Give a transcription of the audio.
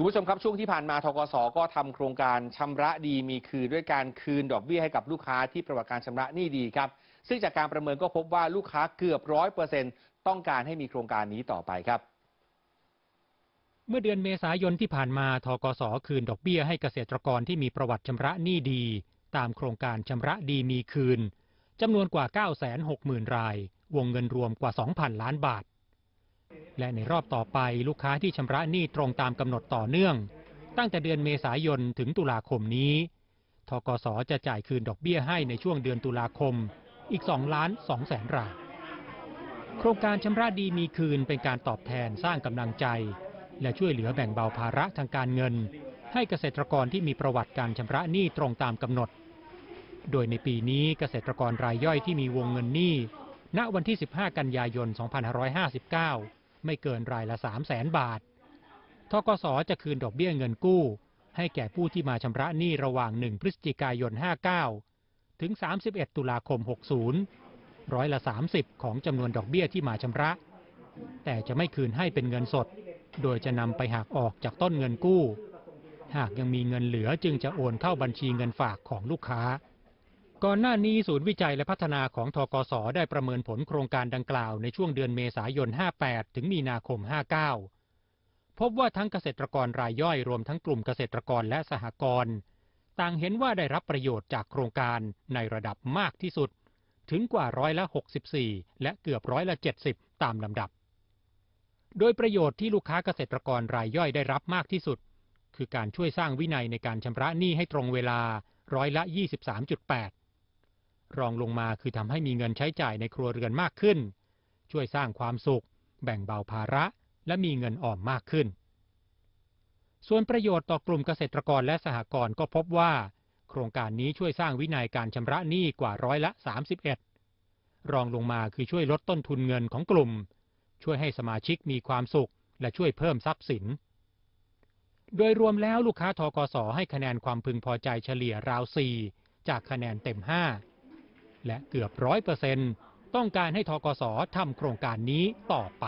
คุณผู้ชมครับช่วงที่ผ่านมาทกสก็ทำโครงการชำระดีมีคืนด้วยการคืนดอกเบี้ยให้กับลูกค้าที่ประวัติการชำระหนี้ดีครับ ซึ่งจากการประเมินก็พบว่าลูกค้าเกือบร้อยเปอร์เซ็นต์ต้องการให้มีโครงการนี้ต่อไปครับ เมื่อเดือนเมษายนที่ผ่านมาทกสคืนดอกเบี้ยให้เกษตรกรที่มีประวัติชำระหนี้ดี ตามโครงการชำระดีมีคืนจำนวนกว่า 960,000 ราย วงเงินรวมกว่า 2,000 ล้านบาท และในรอบต่อไปลูกค้าที่ชำระหนี้ตรงตามกำหนดต่อเนื่อง ตั้งแต่เดือนเมษายนถึงตุลาคมนี้ ทกสจะจ่ายคืนดอกเบี้ยให้ในช่วงเดือนตุลาคมอีก2ล้าน2แสนราย โครงการชำระดีมีคืนเป็นการตอบแทนสร้างกำลังใจ และช่วยเหลือแบ่งเบาภาระทางการเงิน ให้เกษตรกรที่มีประวัติการชำระหนี้ตรงตามกำหนด โดยในปีนี้เกษตรกรรายย่อยที่มีวงเงินหนี้ ณวันที่ 15 กันยายน 2559 ไม่เกินรายละ 3 0 0แสนบาท ทกสจะคืนดอกเบี้ยเงินกู้ ให้แก่ผู้ที่มาชำระหนี้ระหว่าง 1 พฤศจิกายน 59 ถึง 31 ตุลาคม 60 ร้อยละ 30 ของจำนวนดอกเบี้ยที่มาชำระ แต่จะไม่คืนให้เป็นเงินสด โดยจะนำไปหักออกจากต้นเงินกู้ หากยังมีเงินเหลือจึงจะโอนเข้าบัญชีเงินฝากของลูกค้า ก่อนหน้านี้ศูนย์วิจัยและพัฒนาของทกสได้ประเมินผลโครงการดังกล่าวในช่วงเดือนเมษายน 58 ถึงมีนาคม 59 พบว่าทั้งเกษตรกรรายย่อยรวมทั้งกลุ่มเกษตรกรและสหกรณ์ต่างเห็นว่าได้รับประโยชน์จากโครงการในระดับมากที่สุด ถึงกว่าร้อยละ 64 และเกือบร้อยละ 70 ตามลำดับ โดยประโยชน์ที่ลูกค้าเกษตรกรรายย่อยได้รับมากที่สุด คือการช่วยสร้างวินัยในการชำระหนี้ให้ตรงเวลาร้อยละ 23.8 รองลงมาคือทำให้มีเงินใช้จ่ายในครัวเรือนมากขึ้น ช่วยสร้างความสุข แบ่งเบาภาระ และมีเงินออมมากขึ้น ส่วนประโยชน์ต่อกลุ่มเกษตรกรและสหกรณ์ก็พบว่า โครงการนี้ช่วยสร้างวินัยการชำระหนี้กว่าร้อยละ 31 รองลงมาคือช่วยลดต้นทุนเงินของกลุ่ม ช่วยให้สมาชิกมีความสุข และช่วยเพิ่มทรัพย์สิน โดยรวมแล้วลูกค้าทกสให้คะแนนความพึงพอใจเฉลี่ยราว 4 จากคะแนนเต็ม 5 และเกือบร้อยเปอร์เซ็นต์ต้องการให้ทกสทำโครงการนี้ต่อไป